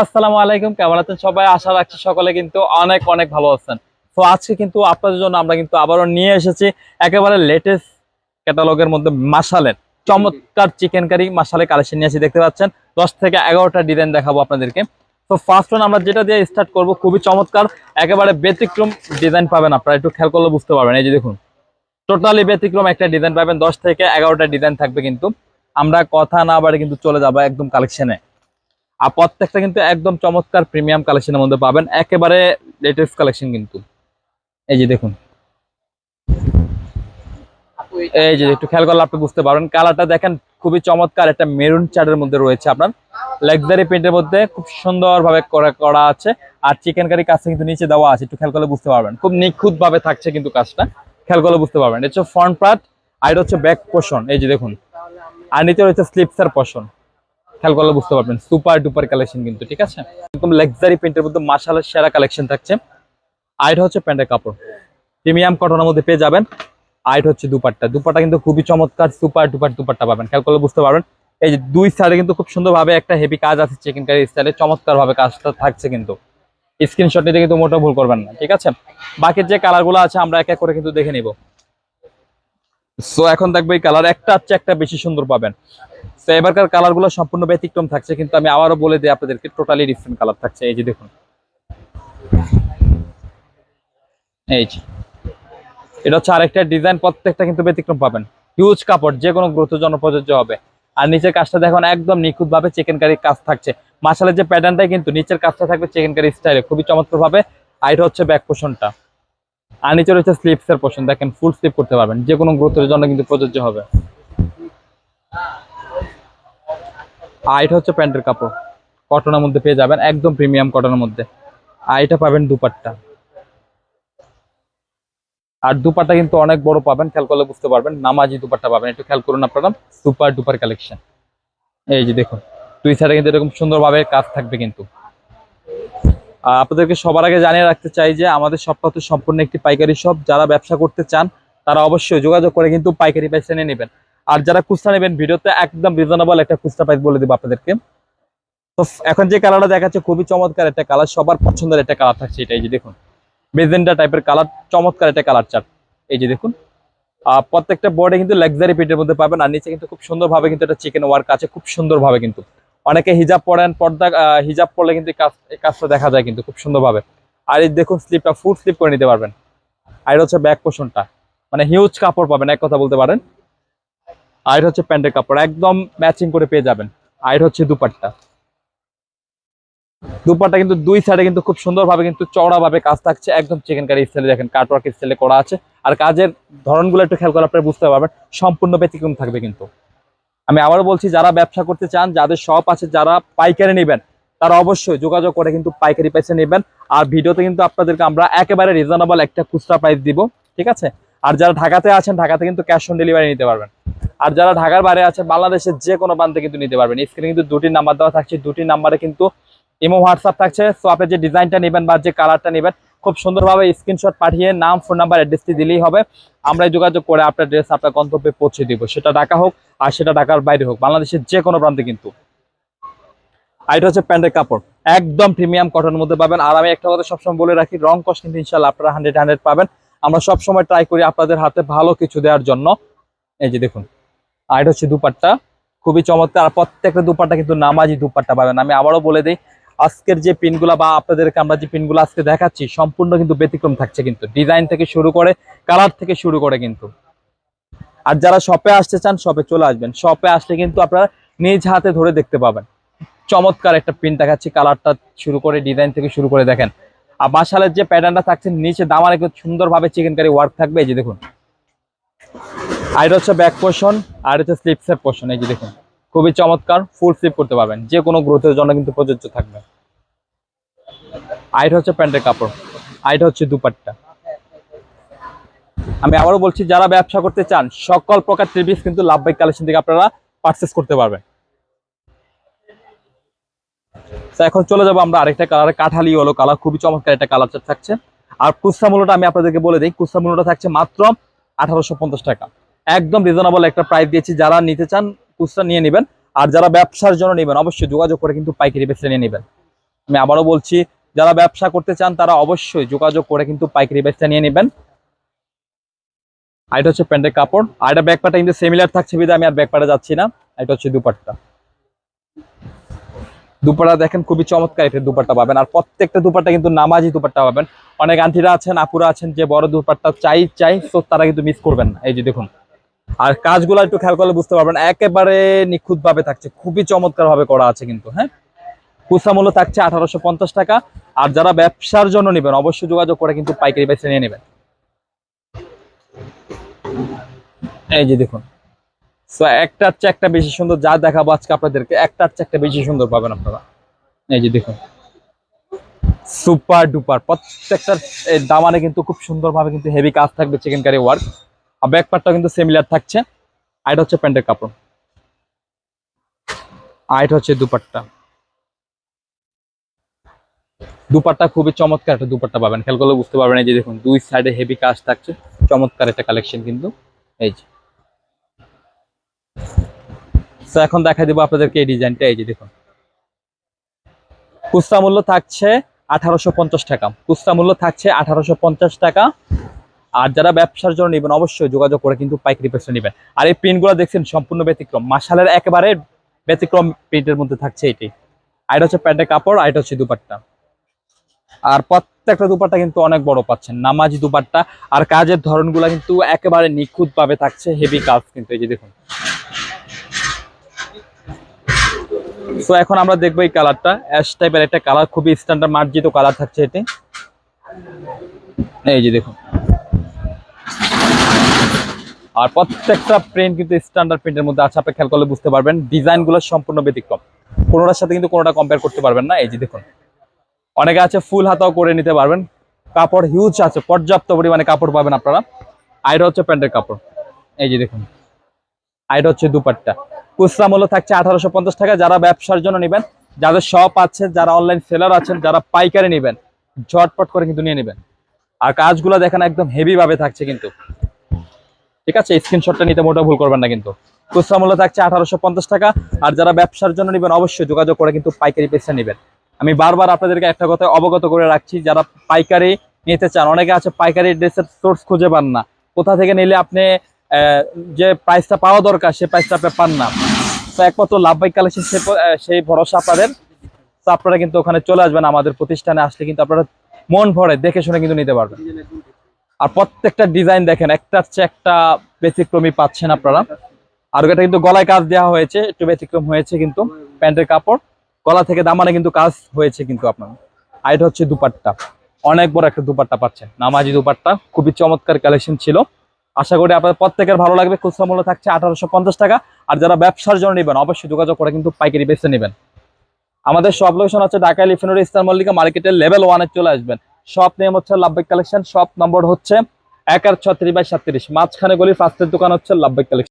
আসসালামু আলাইকুম, কেমন আছেন সবাই? আশা রাখছি সকলে কিন্তু অনেক অনেক ভালো আছেন। তো আজকে কিন্তু আপনাদের জন্য আমরা কিন্তু আবারও নিয়ে এসেছি একেবারে লেটেস্ট ক্যাটালগের মধ্যে মাসালের চমৎকার চিকেন কারি মাসালে কালেকশন নিয়ে এসে দেখতে পাচ্ছেন। দশ থেকে এগারোটা ডিজাইন দেখাবো আপনাদেরকে। তো ফার্স্ট ওয়ান আমরা যেটা দিয়ে স্টার্ট করব, খুবই চমৎকার, একেবারে ব্যতিক্রম ডিজাইন পাবেন আপনারা। একটু খেয়াল করলে বুঝতে পারবেন। এই যে দেখুন টোটালি ব্যতিক্রম একটা ডিজাইন পাবেন। দশ থেকে এগারোটা ডিজাইন থাকবে কিন্তু। আমরা কথা না বাড়ে কিন্তু চলে যাব একদম কালেকশনে আর প্রত্যেকটা কিন্তু একদম চমৎকার প্রিমিয়াম কালেকশনের মধ্যে পাবেন। একেবারে লেটেস্ট কালেকশন কিন্তু। এই যে দেখুন। এই যে একটু খেয়াল করলে আপনি বুঝতে পারবেন। কালারটা দেখেন, খুবই চমৎকার একটা মেরুন চার্টের মধ্যে রয়েছে আপনার। লাক্সারি প্রিন্টের মধ্যে খুব সুন্দরভাবে করা করা আছে। আর চিকেন কারি কাজটা কিন্তু নিচে দেওয়া আছে। একটু খেয়াল করলে বুঝতে পারবেন। খুব নিখুঁত ভাবে থাকছে কিন্তু কাজটা। খেয়াল করলে বুঝতে পারবেন। এটা হচ্ছে ফ্রন্ট পার্ট আর এটা হচ্ছে ব্যাক পোষণ এই যে দেখুন। আর নিচে রয়েছে স্লিপসের পোষণ খেয়াল করলে বুঝতে পারবেন। সুপার ডুপার কালেকশন কিন্তু, ঠিক আছে? একদম লাক্সারি প্রিন্টের মধ্যে মাসালের সেরা কালেকশন থাকছে। আর এটা হচ্ছে প্যান্টের কাপড়। প্রিমিয়াম কটনের মধ্যে পেয়ে যাবেন। আর এটা হচ্ছে দুপাট্টা। দুপাট্টা কিন্তু খুবই চমৎকার, সুপার ডুপার দুপাট্টা পাবেন। খেয়াল করলে বুঝতে পারবেন। এই যে দুই সাইডে কিন্তু খুব সুন্দরভাবে একটা হেভি কাজ আছে চিকেন কারি স্টাইলে চমৎকার ভাবে কাজটা থাকছে কিন্তু। স্ক্রিনশট নিতে কিন্তু মোটেও ভুল করবেন না, ঠিক আছে? বাকি যে কালারগুলো আছে আমরা এক এক করে কিন্তু দেখে নিব। সো এখন দেখব এই কালার একটা হচ্ছে একটা বেশি সুন্দর পাবেন। তো এবারকার কালারগুলো সম্পূর্ণ ব্যতিক্রম থাকছে, কিন্তু আমি আবারও বলে দিই আপনাদেরকে টোটালি ডিফারেন্ট কালার থাকছে। এই যে দেখুন। এই যে। এটা হচ্ছে আরেকটা ডিজাইন প্রত্যেকটা কিন্তু ব্যতিক্রম পাবেন। হিউজ কাপড়, যে কোনো গ্রোথের জন্য হবে। আর নিচের কাজটা দেখুন, একদম নিখুঁত ভাবে চিকেন কারির কাজ থাকছে। মাসালের যে প্যাটার্নটাই কিন্তু নিচের কাজটা থাকবে চিকেন কারি স্টাইলে খুবই চমৎকার ভাবে আর এটা হচ্ছে ব্যাক পোষণটা আর নিচে রয়েছে স্লিপস এর পোষণ দেখেন ফুল স্লিপ করতে পারবেন। যে কোনো গ্রোথের জন্য কিন্তু প্রযোজ্য হবে। আর এটা হচ্ছে প্যান্টের কাপড়। কটনের মধ্যে পেয়ে যাবেন, একদম প্রিমিয়াম কটনের মধ্যে। আর এটা পাবেন দুপাট্টা। আর দুপাট্টা কিন্তু অনেক বড় পাবেন, খেয়াল করলে বুঝতে পারবেন। নামাজি দুপাট্টা পাবেন। একটু খেয়াল করুন আপনারা, সুপার ডুপার কালেকশন এই যে দেখুন, দুই সাইডে কিন্তু এরকম সুন্দরভাবে কাজ থাকবে কিন্তু। আপনাদেরকে সবার আগে জানিয়ে রাখতে চাই যে আমাদের সবটা তো সম্পূর্ণ একটি পাইকারি শপ। যারা ব্যবসা করতে চান, তারা অবশ্যই যোগাযোগ করে কিন্তু পাইকারি পয়সা নিয়ে নেবেন। আর যারা খুচরা নেবেন, ভিডিওতে একদম রিজনেবল একটা খুচরা প্রাইস বলে দেবো আপনাদেরকে। তো এখন যে কালারটা দেখাচ্ছে, খুবই চমৎকার একটা কালার সবার পছন্দের একটা কালার থাকছে এটা এই যে দেখুন। মেজেন্টা টাইপের কালার চমৎকার একটা কালার চার্ট এই যে দেখুন। প্রত্যেকটা বোর্ডে কিন্তু লাক্সারি পিটের মধ্যে পাবেন। আর নিচে কিন্তু খুব সুন্দরভাবে কিন্তু একটা চিকেন ওয়ার্ক আছে, খুব সুন্দরভাবে কিন্তু। অনেকে হিজাব পরেন, পর্দা হিজাব পরলে কিন্তু এই কাজটা দেখা যায় কিন্তু খুব সুন্দরভাবে। আর এই দেখুন স্লিপটা ফুল স্লিপ করে নিতে পারবেন। আর হচ্ছে ব্যাক পোষণটা মানে হিউজ কাপড় পাবেন, এক কথা বলতে পারেন। আর এটা হচ্ছে প্যান্টের কাপড়, একদম ম্যাচিং করে পেয়ে যাবেন। আর এটা হচ্ছে দুপাট্টা। দুপাট্টা কিন্তু দুই সাইডে কিন্তু খুব সুন্দরভাবে কিন্তু চওড়াভাবে কাজ থাকছে। একদম চিকেন কারি স্টাইলে দেখেন কাটওয়ার্ক স্টাইলে করা আছে। আর কাজের ধরনগুলো একটু খেয়াল করে আপনারা বুঝতে পারবেন। সম্পূর্ণ ব্যতিক্রম থাকবে কিন্তু। আমি আবারও বলছি, যারা ব্যবসা করতে চান, যাদের শপ আছে, যারা পাইকারি নেবেন, তারা অবশ্যই যোগাযোগ করে কিন্তু পাইকারি পয়সা নেবেন। আর ভিডিওতে কিন্তু আপনাদেরকে আমরা একেবারে রিজনেবল একটা খুচরা প্রাইস দিব, ঠিক আছে? আর যারা ঢাকাতে আছেন, ঢাকাতে কিন্তু ক্যাশ অন ডেলিভারি নিতে পারবেন। আর যারা ঢাকার বাইরে আছেন, বাংলাদেশের যে কোনো প্রান্তে কিন্তু নিতে পারবেন। স্ক্রিনে কিন্তু দুটি নাম্বার দেওয়া থাকছে, দুটি নাম্বারে কিন্তু ইমো হোয়াটসঅ্যাপ থাকছে। সো আপনি যে ডিজাইনটা নেবেন বা যে কালারটা নেবেন খুব সুন্দরভাবে স্ক্রিনশট পাঠিয়ে নাম ফোন নাম্বার অ্যাড্রেসটি দিলেই হবে। আমরা যোগাযোগ করে আপনার ড্রেস আপনার গন্তব্যে পৌঁছে দিব। সেটা ঢাকা হোক আর সেটা ঢাকার বাইরে হোক, বাংলাদেশের যে কোনো প্রান্তে কিন্তু। আর এটা হচ্ছে প্যান্টের কাপড়। একদম প্রিমিয়াম কটনের মধ্যে পাবেন। আর আমি একটা কথা সবসময় বলে রাখি, রং কস্ট কিন্তু ইনশাল্লাহ আপনারা হান্ড্রেড হান্ড্রেড পাবেন। আমরা সবসময় ট্রাই করি আপনাদের হাতে ভালো কিছু দেওয়ার জন্য। এই যে দেখুন, আর এটা হচ্ছে দুপাট্টা। খুবই চমৎকার। আর প্রত্যেকটা দুপাট্টা কিন্তু নামাজি দুপাট্টা পাবেন। আমি আবারও বলে দিই আজকের যে পিনগুলা বা আপনাদেরকে আমরা যে পিনগুলো আজকে দেখাচ্ছি, সম্পূর্ণ কিন্তু ব্যতিক্রম থাকছে কিন্তু। ডিজাইন থেকে শুরু করে, কালার থেকে শুরু করে কিন্তু। আর যারা শপে আসতে চান, শপে চলে আসবেন। শপে আসলে কিন্তু আপনারা নিজ হাতে ধরে দেখতে পাবেন। চমৎকার একটা পিন দেখাচ্ছি, কালারটা শুরু করে, ডিজাইন থেকে শুরু করে দেখেন। আর মাসালের যে প্যাটার্নটা থাকছে, নিচে দামার একটু সুন্দরভাবে চিকেন কারি ওয়ার্ক থাকবে, এই যে দেখুন। আর এটা হচ্ছে ব্যাক পোর্শন আর হচ্ছে স্লিপসের পোর্শন এই যে দেখুন। খুবই চমৎকার ফুল স্লিপ করতে পারবেন। যে কোনো গ্রোথের জন্য কিন্তু প্রযোজ্য থাকবে। আর এটা হচ্ছে প্যান্টের কাপড়। আর এটা হচ্ছে দুপাট্টা। আমি আবারও বলছি, যারা ব্যবসা করতে চান, সকল প্রকার ত্রিপিস কিন্তু লাভবাইক কালেকশন থেকে আপনারা পারচেস করতে পারবেন। এখন চলে যাব আমরা আরেকটা কালার কাঠালি হলো কালার খুবই চমৎকার একটা কালার থাকছে। আর কুস্তা মূল্যটা আমি আপনাদেরকে বলে দিই কুস্তা মূল্যটা থাকছে মাত্র আঠারোশো পঞ্চাশ টাকা। একদম রিজনেবল একটা প্রাইস দিয়েছি, যারা নিতে চান কুস্তা নিয়ে নেবেন। আর যারা ব্যবসার জন্য নেবেন, অবশ্যই যোগাযোগ করে কিন্তু পাইকারি বেচে নিয়ে নেবেন। আমি আবারও বলছি, যারা ব্যবসা করতে চান, তারা অবশ্যই যোগাযোগ করে কিন্তু পাইকারি বেচটা নিয়ে নেবেন। আর এটা হচ্ছে প্যান্টের কাপড়। আর এটা ব্যাকপাটা কিন্তু সিমিলার থাকছে বিধে আমি আর ব্যাকপাটা যাচ্ছি না। এটা হচ্ছে দুপাট্টা। দুপাট্টা দেখেন খুবই চমৎকার এটা দুপাট্টা পাবেন। আর প্রত্যেকটা দুপাট্টা কিন্তু নামাজি দুপাট্টা পাবেন। অনেক আন্টিরা আছেন, আপুরা আছেন, যে বড় দুপাট্টা চাই চাই, তো তারা কিন্তু মিস করবেন না। এই যে দেখুন। আর কাজগুলো একটু খেয়াল করলে বুঝতে পারবেন, একেবারে নিখুঁত ভাবে থাকছে, খুবই চমৎকার ভাবে করা আছে কিন্তু হ্যাঁ? খুচরা মূল্য থাকছে আঠারোশো পঞ্চাশ টাকা, আর যারা ব্যবসার জন্য নেবেন, অবশ্যই যোগাযোগ করে কিন্তু পাইকারি বেছে নিয়ে নেবেন। এই যে দেখুন সো একটার চেয়ে একটা বেশি সুন্দর, যা দেখাবো আজকে আপনাদেরকে একটার চেয়ে একটা বেশি সুন্দর পাবেন আপনারা। এই যে দেখুন সুপার ডুপার প্রত্যেকটার দামানে কিন্তু খুব সুন্দরভাবে কিন্তু হেভি কাজ থাকবে চিকেন কারি ওয়ার্ক আর ব্যাক পার্টটাও কিন্তু সিমিলার থাকছে। আর এটা হচ্ছে প্যান্টের কাপড়। আর এটা হচ্ছে দুপাট্টা। দুপাট্টা খুবই চমৎকার একটা দুপাট্টা পাবেন। খেয়াল করলে বুঝতে পারবেন এই যে দেখুন, দুই সাইডে হেভি কাজ থাকছে। চমৎকার একটা কালেকশন কিন্তু। এই যে। তো এখন দেখা দিব আপনাদেরকে এই ডিজাইনটা। এই যে দেখুন। খুচরা মূল্য থাকছে আঠারোশো পঞ্চাশ টাকা। খুচরা মূল্য থাকছে আঠারোশো পঞ্চাশ টাকা। আর যারা ব্যবসার জন্য নেবেন, অবশ্যই যোগাযোগ করে কিন্তু পাইকারি পেসে নেবেন। আর এই প্রিন্টগুলো দেখছেন, সম্পূর্ণ ব্যতিক্রম। মাসালের একেবারে ব্যতিক্রম প্রিন্টের মধ্যে থাকছে এটি। আর এটা হচ্ছে প্যান্টের কাপড়, আর এটা হচ্ছে দুপাট্টা। আর প্রত্যেকটা দুপাট্টা কিন্তু অনেক বড় পাচ্ছেন। নামাজি দুপাট্টা, আর কাজের ধরনগুলো কিন্তু একেবারে নিখুঁত ভাবে থাকছে হেভি কাজ কিন্তু। এই যে দেখুন। সো এখন আমরা দেখব এই কালারটা অ্যাশ টাইপের একটা কালার খুবই স্ট্যান্ডার্ড মার্জিত কালার থাকছে এটি। এই যে দেখুন। আর প্রত্যেকটা প্রিন্ট কিন্তু স্ট্যান্ডার্ড প্রিন্টের মধ্যে আছে, আপনি খেয়াল করলে বুঝতে পারবেন। ডিজাইনগুলো সম্পূর্ণ ব্যতিক্রম। কোনোটার সাথে কিন্তু কোনোটা কম্পেয়ার করতে পারবেন না। এই যে দেখুন, অনেকে আছে ফুল হাতাও করে নিতে পারবেন। কাপড় হিউজ আছে, পর্যাপ্ত পরিমাণে কাপড় পাবেন আপনারা। আইটা হচ্ছে প্যান্টের কাপড়। এই যে দেখুন আইটা হচ্ছে দুপাট্টা। খুচরা মূল্য থাকছে আঠারোশো পঞ্চাশ টাকা। যারা ব্যবসার জন্য নেবেন, যাদের শপ আছে, যারা অনলাইন সেলার আছেন, যারা পাইকারি নেবেন, ঝটপট করে কিন্তু নিয়ে নেবেন। আর কাজগুলো দেখেন একদম হেভি ভাবে থাকছে কিন্তু। ঠিক আছে? স্ক্রিনশটটা নিতে মোটা ভুল করবেন না কিন্তু। খুচরা মূল্য থাকছে আঠারোশো পঞ্চাশ টাকা, আর যারা ব্যবসার জন্য নেবেন অবশ্যই যোগাযোগ করে কিন্তু পাইকারি পেসে নেবেন। আমি বারবার আপনাদেরকে একটা কথা অবগত করে রাখছি, যারা পাইকারি নিতে চান, অনেকে আছে পাইকারি ড্রেসের সোর্স খুঁজে পান না। কোথা থেকে নিলে আপনি যে প্রাইসটা পাওয়া দরকার, সে প্রাইসটা আপনি পান না। তো একমাত্র লাভবাই কালেকশন সেই ভরসা আপনাদের। তো আপনারা কিন্তু ওখানে চলে আসবেন, আমাদের প্রতিষ্ঠানে আসলে কিন্তু আপনারা মন ভরে দেখে শুনে কিন্তু নিতে পারবেন। আর প্রত্যেকটা ডিজাইন দেখেন একটার চেয়ে একটা ব্যতিক্রমী পাচ্ছেন আপনারা। আর এটা কিন্তু গলায় কাজ দেওয়া হয়েছে, একটু ব্যতিক্রম হয়েছে কিন্তু প্যান্টের কাপড়। গলা থেকে দামানে কিন্তু কাজ হয়েছে কিন্তু আপনার। আর এটা হচ্ছে দুপাট্টা। অনেক বড় একটা দুপাট্টা পাচ্ছেন। নামাজি দুপাট্টা, খুবই চমৎকার কালেকশন ছিল। আশা করি আপনাদের প্রত্যেকের ভালো লাগবে। খুচরা মূল্য থাকছে আঠারোশো পঞ্চাশ টাকা। আর যারা ব্যবসার জন্য নেবেন, অবশ্যই যোগাযোগ করে কিন্তু পাইকারি বেছে নেবেন। আমাদের সব লোকেশন হচ্ছে ঢাকা লিফিনুর ইস্তার মল্লিকা মার্কেটের লেভেল ওয়ানে চলে আসবেন। শপ নেম হচ্ছে লাভবাই কালেকশন শপ নম্বর হচ্ছে এক আর ছত্রিশ বাই সাতত্রিশ। মাঝখানে গলি ফার্স্টের দোকান হচ্ছে লাভবাই কালেকশন।